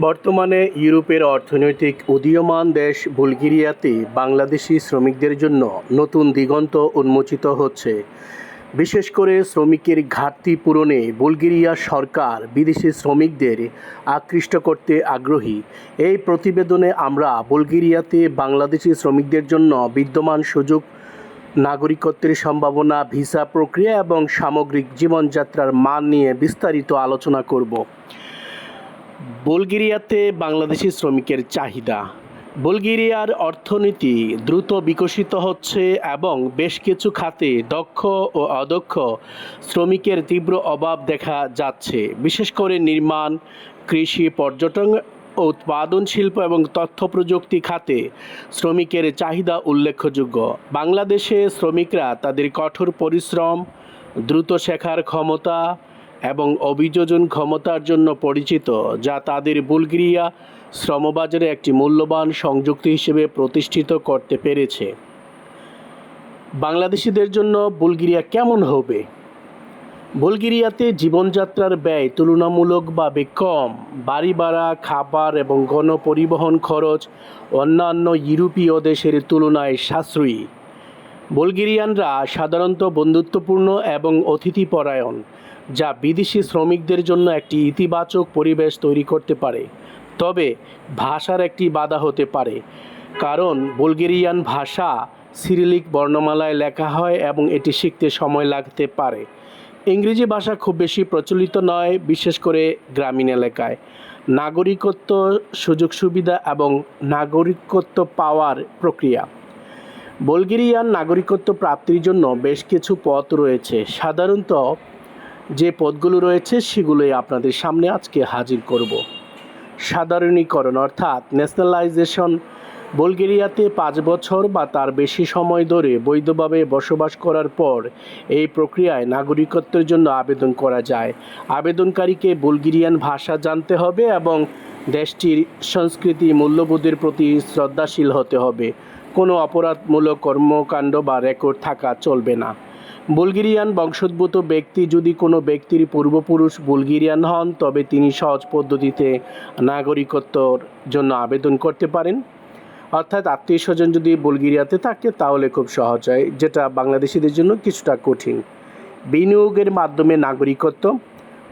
বর্তমানে ইউরোপের অর্থনৈতিক উদীয়মান দেশ বুলগেরিয়াতে বাংলাদেশি শ্রমিকদের জন্য নতুন দিগন্ত উন্মোচিত হচ্ছে। বিশেষ করে শ্রমিকের ঘাটতি পূরণে বুলগেরিয়া সরকার বিদেশি শ্রমিকদের আকৃষ্ট করতে আগ্রহী। এই প্রতিবেদনে আমরা বুলগেরিয়াতে বাংলাদেশি শ্রমিকদের জন্য বিদ্যমান সুযোগ, নাগরিকত্বের সম্ভাবনা, ভিসা প্রক্রিয়া এবং সামগ্রিক জীবনযাত্রার মান নিয়ে বিস্তারিত আলোচনা করব। বুলগেরিয়াতে বাংলাদেশি শ্রমিকের চাহিদা। বুলগেরিয়ার অর্থনীতি দ্রুত বিকশিত হচ্ছে এবং বেশ কিছু খাতে দক্ষ ও অদক্ষ শ্রমিকের তীব্র অভাব দেখা যাচ্ছে। বিশেষ করে নির্মাণ, কৃষি, পর্যটন, উৎপাদন শিল্প এবং তথ্য প্রযুক্তি খাতে শ্রমিকের চাহিদা উল্লেখযোগ্য। বাংলাদেশে শ্রমিকরা তাদের কঠোর পরিশ্রম, দ্রুত শেখার ক্ষমতা এবং অভিযোজন ক্ষমতার জন্য পরিচিত, যা তাদের বুলগেরিয়া শ্রমবাজারে একটি মূল্যবান সংযুক্তি হিসেবে প্রতিষ্ঠিত করতে পেরেছে। বাংলাদেশিদের জন্য বুলগেরিয়া কেমন হবে? বুলগেরিয়াতে জীবনযাত্রার ব্যয় তুলনামূলকভাবে কম। বাড়ি ভাড়া, খাবার এবং গণপরিবহন খরচ অন্যান্য ইউরোপীয় দেশের তুলনায় সাশ্রয়ী। বুলগেরিয়ানরা সাধারণত বন্ধুত্বপূর্ণ এবং অতিথিপরায়ণ। যা বিদেশি শ্রমিকদের জন্য একটি ইতিবাচক পরিবেশ তৈরি করতে পারে। তবে ভাষার একটি বাধা হতে পারে, কারণ বুলগেরিয়ান ভাষা সিরিলিক বর্ণমালায় লেখা হয় এবং এটি শিখতে সময় লাগতে পারে। ইংরেজি ভাষা খুব বেশি প্রচলিত নয়, বিশেষ করে গ্রামীণ এলাকায়। নাগরিকত্ব সুযোগ সুবিধা এবং নাগরিকত্ব পাওয়ার প্রক্রিয়া। বুলগেরিয়ান নাগরিকত্ব প্রাপ্তির জন্য বেশ কিছু পথ রয়েছে। সাধারণত যে পদগুলো রয়েছে সেগুলোই আপনাদের সামনে আজকে হাজির করব। সাধারণীকরণ অর্থাৎ ন্যাশনালাইজেশন বুলগেরিয়াতে পাঁচ বছর বা তার বেশি সময় ধরে বৈধভাবে বসবাস করার পর এই প্রক্রিয়ায় নাগরিকত্বের জন্য আবেদন করা যায়। আবেদনকারীকে বুলগেরিয়ান ভাষা জানতে হবে এবং দেশটির সংস্কৃতি মূল্যবোধের প্রতি শ্রদ্ধাশীল হতে হবে। কোনো অপরাধমূলক কর্মকাণ্ড বা রেকর্ড থাকা চলবে না। বুলগেরিয়ান বংশোদ্ভূত ব্যক্তি যদি কোনো ব্যক্তির পূর্বপুরুষ বুলগেরিয়ান হন, তবে তিনি সহজ পদ্ধতিতে নাগরিকত্বর জন্য আবেদন করতে পারেন। অর্থাৎ আত্মীয় স্বজন যদি বুলগেরিয়াতে থাকে, তাহলে খুব সহজ হয়, যেটা বাংলাদেশিদের জন্য কিছুটা কঠিন। বিনিয়োগের মাধ্যমে নাগরিকত্ব।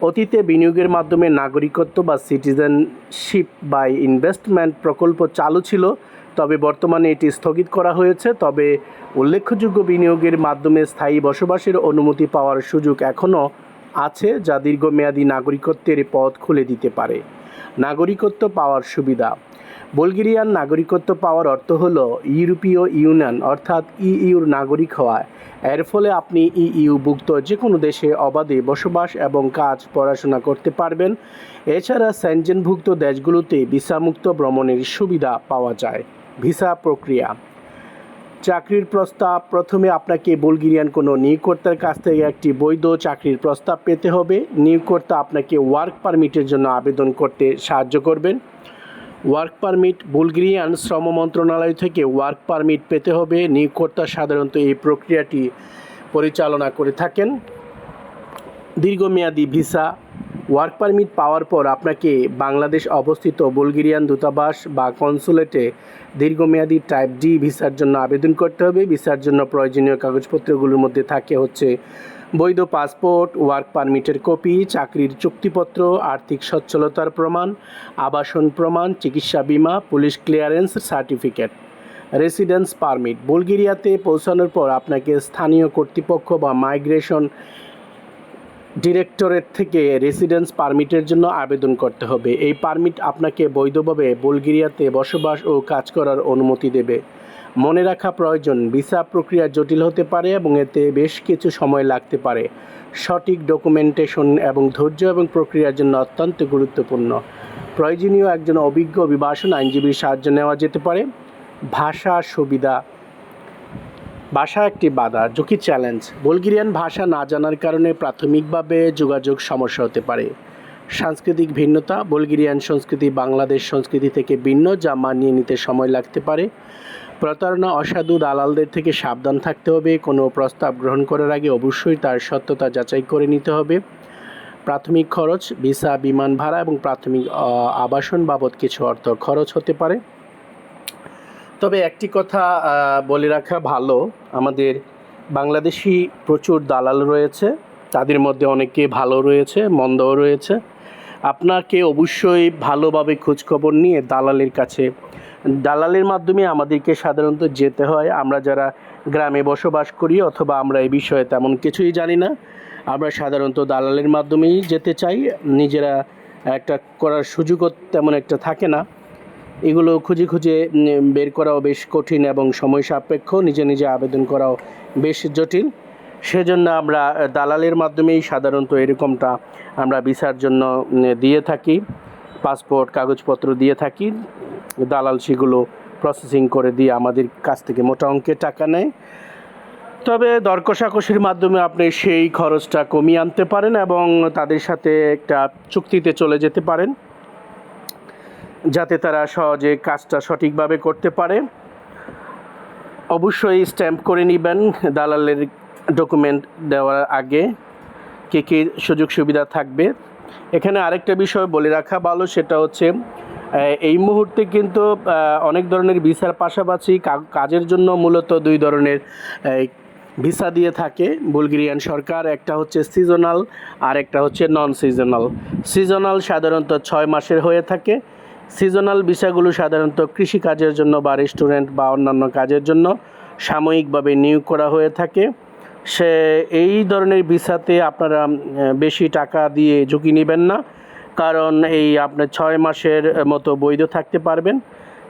অতীতে বিনিয়োগের মাধ্যমে নাগরিকত্ব বা সিটিজেনশিপ বাই ইনভেস্টমেন্ট প্রকল্প চালু ছিল। তবে বর্তমানে এটি স্থগিত করা হয়েছে, তবে উল্লেখযোগ্য বিনিয়োগের মাধ্যমে স্থায়ী বসবাসের অনুমতি পাওয়ার সুযোগ এখনও আছে যা দীর্ঘমেয়াদী নাগরিকত্বের পথ খুলে দিতে পারে। নাগরিকত্ব পাওয়ার সুবিধা। বুলগেরিয়ান নাগরিকত্ব পাওয়ার অর্থ হল ইউরোপীয় ইউনিয়ন, অর্থাৎ ইইউর নাগরিক হওয়া। এর ফলে আপনি ইইউভুক্ত যে কোনো দেশে অবাধে বসবাস এবং কাজ পড়াশোনা করতে পারবেন। এছাড়া স্যানজেনভুক্ত দেশগুলোতে ভিসামুক্ত ভ্রমণের সুবিধা পাওয়া যায়। ভিসা প্রক্রিয়া। চাকরির প্রস্তাব, প্রথমে আপনাকে বুলগেরিয়ান কোনো নিয়োগকর্তার কাছ থেকে একটি বৈধ চাকরির প্রস্তাব পেতে হবে। নিয়োগকর্তা আপনাকে ওয়ার্ক পারমিটের জন্য আবেদন করতে সাহায্য করবেন। ওয়ার্ক পারমিট, বুলগেরিয়ান শ্রম মন্ত্রণালয় থেকে ওয়ার্ক পারমিট পেতে হবে। নিয়োগকর্তা সাধারণত এই প্রক্রিয়াটি পরিচালনা করে থাকেন। দীর্ঘমেয়াদী ভিসা ওয়ার্ক পারমিট পাওয়ার পর আপনাকে বাংলাদেশ অবস্থিত বুলগেরিয়ান দূতাবাস বা কনসুলেটে দীর্ঘমেয়াদী টাইপ ডি ভিসার জন্য আবেদন করতে হবে। ভিসার জন্য প্রয়োজনীয় কাগজপত্রগুলোর মধ্যে থাকে হচ্ছে বৈধ পাসপোর্ট, ওয়ার্ক পারমিটের কপি, চাকরির চুক্তিপত্র, আর্থিক সচ্ছলতার প্রমাণ, আবাসন প্রমাণ, চিকিৎসা বীমা, police clearance certificate, residence permit. বুলগেরিয়াতে পৌঁছানোর পর আপনাকে স্থানীয় কর্তৃপক্ষ বা মাইগ্রেশন ডিরেক্টরেট থেকে রেসিডেন্স পারমিটের জন্য আবেদন করতে হবে। এই পারমিট আপনাকে বৈধভাবে বুলগেরিয়াতে বসবাস ও কাজ করার অনুমতি দেবে। মনে রাখা প্রয়োজন, ভিসা প্রক্রিয়া জটিল হতে পারে এবং এতে বেশ কিছু সময় লাগতে পারে। সঠিক ডকুমেন্টেশন এবং ধৈর্য এবং প্রক্রিয়ার জন্য অত্যন্ত গুরুত্বপূর্ণ। প্রয়োজনীয় একজন অভিজ্ঞ অভিবাসন আইনজীবীর সাহায্য নেওয়া যেতে পারে। ভাষা সুবিধা ভাষা একটি বাধা, ঝুঁকি চ্যালেঞ্জ বুলগেরিয়ান ভাষা না জানার কারণে প্রাথমিকভাবে যোগাযোগ সমস্যা হতে পারে। সাংস্কৃতিক ভিন্নতা, বুলগেরিয়ান সংস্কৃতি বাংলাদেশ সংস্কৃতি থেকে ভিন্ন, যা মানিয়ে নিতে সময় লাগতে পারে। প্রতারণা, অসাধু দালালদের থেকে সাবধান থাকতে হবে। কোনো প্রস্তাব গ্রহণ করার আগে অবশ্যই তার সত্যতা যাচাই করে নিতে হবে। প্রাথমিক খরচ, ভিসা, বিমান ভাড়া এবং প্রাথমিক আবাসন বাবদ কিছু অর্থ খরচ হতে পারে। তবে একটি কথা বলে রাখা ভালো, আমাদের বাংলাদেশি প্রচুর দালাল রয়েছে, তাদের মধ্যে অনেকে ভালো রয়েছে, মন্দও রয়েছে। আপনাকে অবশ্যই ভালোভাবে খোঁজখবর নিয়ে দালালের কাছে, দালালের মাধ্যমে আমাদেরকে সাধারণত যেতে হয়। আমরা যারা গ্রামে বসবাস করি অথবা আমরা এই বিষয়ে তেমন কিছুই জানি না, আমরা সাধারণত দালালের মাধ্যমেই যেতে চাই। নিজেরা একটা করার সুযোগও তেমন একটা থাকে না। এগুলো খুঁজে খুঁজে বের করাও বেশ কঠিন এবং সময় সাপেক্ষ। নিজে নিজে আবেদন করাও বেশ জটিল। সেজন্য আমরা দালালের মাধ্যমেই সাধারণত এরকমটা আমরা ভিসার জন্য দিয়ে থাকি। পাসপোর্ট, কাগজপত্র দিয়ে থাকি। দালাল সেগুলো প্রসেসিং করে দিয়ে আমাদের কাছ থেকে মোটা অঙ্কের টাকা নেয়। তবে দর কষাকষির মাধ্যমে আপনি সেই খরচটা কমিয়ে আনতে পারেন এবং তাদের সাথে একটা চুক্তিতে চলে যেতে পারেন। যাতে তারা সহজে কাজটা সঠিকভাবে করতে পারে। অবশ্যই স্ট্যাম্প করে নেবেন, দালালের ডকুমেন্ট দেওয়ার আগে কে কী সুযোগ সুবিধা থাকবে। এখানে আরেকটা বিষয় বলে রাখা ভালো, সেটা হচ্ছে এই মুহূর্তে কিন্তু অনেক ধরনের ভিসার পাশাপাশি কাজের জন্য মূলত দুই ধরনের ভিসা দিয়ে থাকে, বুলগেরিয়ান সরকার, একটা হচ্ছে সিজনাল আর একটা হচ্ছে নন সিজনাল সিজনাল সাধারণত ছয় মাসের হয়ে থাকে সিজনাল ভিসাগুলো সাধারণত কৃষিকাজের জন্য বা রেস্টুরেন্ট বা অন্যান্য কাজের জন্য সাময়িকভাবে নিয়োগ করা হয়ে থাকে। সে এই ধরনের ভিসাতে আপনারা বেশি টাকা দিয়ে ঝুঁকি নেবেন না। কারণ এই আপনার ছয় মাসের মতো বৈধ থাকতে পারবেন।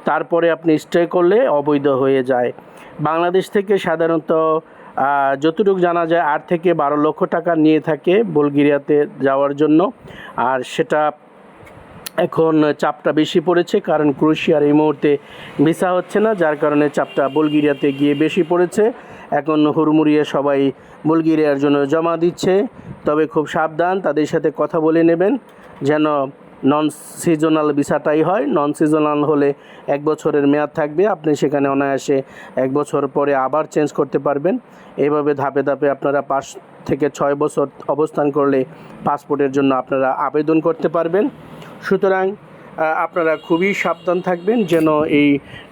তারপরে আপনি স্টে করলে অবৈধ হয়ে যায়। বাংলাদেশ থেকে সাধারণত যতটুকু জানা যায়, আট থেকে বারো লক্ষ টাকা নিয়ে থাকে বুলগেরিয়াতে যাওয়ার জন্য। আর সেটা এখন চাপটা বেশি পড়েছে, কারণ ক্রোয়েশিয়ার এই মুহূর্তে ভিসা হচ্ছে না, যার কারণে চাপটা বুলগেরিয়াতে গিয়ে বেশি পড়েছে। এখন হুড়মুড়িয়ে সবাই বুলগেরিয়ার জন্য জমা দিচ্ছে, তবে খুব সাবধান, তাদের সাথে কথা বলে নেবেন। যেন নন সিজনাল ভিসাটাই হয় নন সিজনাল হলে এক বছরের মেয়াদ থাকবে, আপনি সেখানে অনায়াসে এক বছর পরে আবার চেঞ্জ করতে পারবেন। এভাবে ধাপে ধাপে আপনারা পাঁচ থেকে ছয় বছর অবস্থান করলে পাসপোর্টের জন্য আপনারা আবেদন করতে পারবেন। সুতরাং আপনারা খুবই সাবধান থাকবেন যেন এই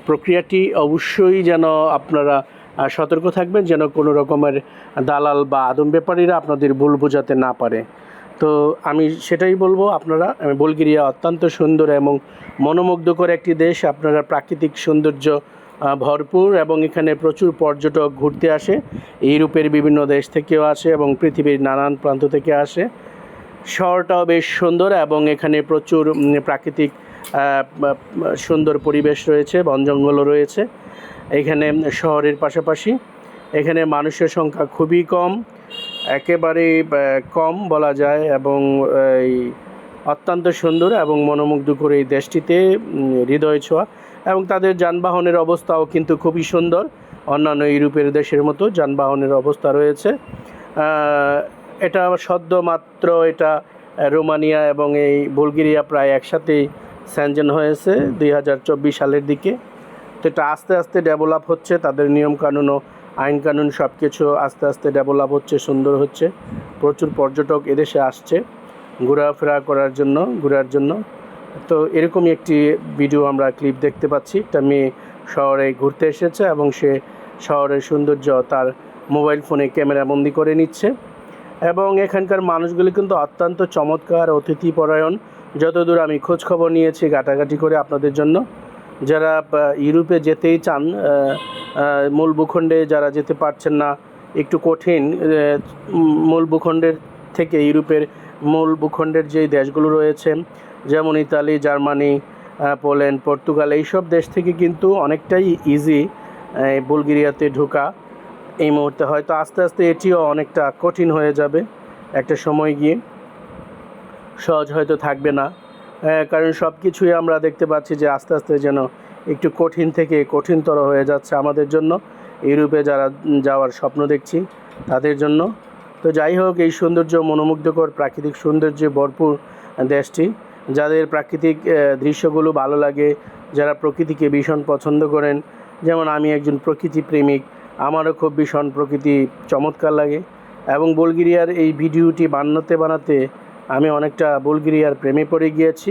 প্রক্রিয়াটি অবশ্যই যেন আপনারা সতর্ক থাকবেন, যেন কোনো রকমের দালাল বা আদম ব্যাপারীরা আপনাদের ভুল বোঝাতে না পারে। তো আমি সেটাই বলব আপনারা বুলগেরিয়া অত্যন্ত সুন্দর এবং মনোমুগ্ধকর একটি দেশ। আপনারা প্রাকৃতিক সৌন্দর্য ভরপুর এবং এখানে প্রচুর পর্যটক ঘুরতে আসে। ইউরোপের বিভিন্ন দেশ থেকেও আসে এবং পৃথিবীর নানান প্রান্ত থেকে আসে। শহরটাও বেশ সুন্দর এবং এখানে প্রচুর প্রাকৃতিক সুন্দর পরিবেশ রয়েছে, বন জঙ্গলও রয়েছে। এখানে শহরের পাশাপাশি এখানে মানুষের সংখ্যা খুবই কম, একেবারে কম বলা যায় এবং এই অত্যন্ত সুন্দর এবং মনোমুগ্ধকর এই দেশটিতে হৃদয় ছোঁয়া এবং তাদের যানবাহনের অবস্থাও কিন্তু খুবই সুন্দর। অন্যান্য ইউরোপের দেশের মতো যানবাহনের অবস্থা রয়েছে। এটা সদ্য মাত্র এটা রোমানিয়া এবং এই বুলগেরিয়া প্রায় একসাথেই স্যানজেন হয়েছে দুই হাজার চব্বিশ সালের দিকে। তো এটা আস্তে আস্তে ডেভেলপ হচ্ছে, তাদের নিয়মকানুন ও আইন কানুন সব কিছু আস্তে আস্তে ডেভেলপ হচ্ছে, সুন্দর হচ্ছে। প্রচুর পর্যটক এদেশে আসছে ঘোরাফেরা করার জন্য, ঘোরার জন্য। তো এরকমই একটি ভিডিও আমরা ক্লিপ দেখতে পাচ্ছি। একটা মেয়ে শহরে ঘুরতে এসেছে এবং সে শহরের সৌন্দর্য তার মোবাইল ফোনে ক্যামেরা বন্দি করে নিচ্ছে। এবং এখানকার মানুষগুলি কিন্তু অত্যন্ত চমৎকার অতিথিপরায়ণ যতদূর আমি খোঁজ খবর নিয়েছি, ঘাটাঘাটি করে আপনাদের জন্য। যারা ইউরোপে যেতেই চান মূল ভূখণ্ডে যারা যেতে পারছেন না, একটু কঠিন মূল ভূখণ্ডের থেকে ইউরোপের মূল ভূখণ্ডের যেই দেশগুলো রয়েছে, যেমন ইতালি, জার্মানি পোল্যান্ড, পর্তুগাল, এইসব দেশ থেকে কিন্তু অনেকটাই ইজি বুলগেরিয়াতে ঢোকা। এই মুহূর্তে হয়তো আস্তে আস্তে এটিও অনেকটা কঠিন হয়ে যাবে একটা সময় গিয়ে। সহজ হয়তো থাকবে না। কারণ সব কিছুই আমরা দেখতে পাচ্ছি যে আস্তে আস্তে যেন একটু কঠিন থেকে কঠিনতর হয়ে যাচ্ছে আমাদের জন্য। ইউরোপে যারা যাওয়ার স্বপ্ন দেখছি তাদের জন্য। তো যাই হোক, এই সৌন্দর্য, মনোমুগ্ধকর প্রাকৃতিক সৌন্দর্যে ভরপুর দেশটি। যাদের প্রাকৃতিক দৃশ্যগুলো ভালো লাগে, যারা প্রকৃতিকে ভীষণ পছন্দ করেন, যেমন আমি একজন প্রকৃতি প্রেমিক আমারও খুব ভীষণ প্রকৃতি চমৎকার লাগে। এবং বুলগেরিয়ার এই ভিডিওটি বানাতে বানাতে আমি অনেকটা বুলগেরিয়ার প্রেমে পড়ে গিয়েছি।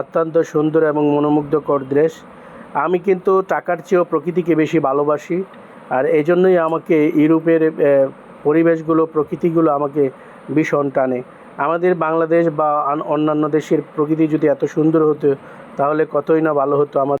অত্যন্ত সুন্দর এবং মনোমুগ্ধকর দেশ। আমি কিন্তু টাকার চেয়েও প্রকৃতিকে বেশি ভালোবাসি। আর এই জন্যই আমাকে ইউরোপের পরিবেশগুলো, প্রকৃতিগুলো আমাকে ভীষণ টানে। আমাদের বাংলাদেশ বা অন্যান্য দেশের প্রকৃতি যদি এত সুন্দর হতো, তাহলে কতই না ভালো হতো আমাদের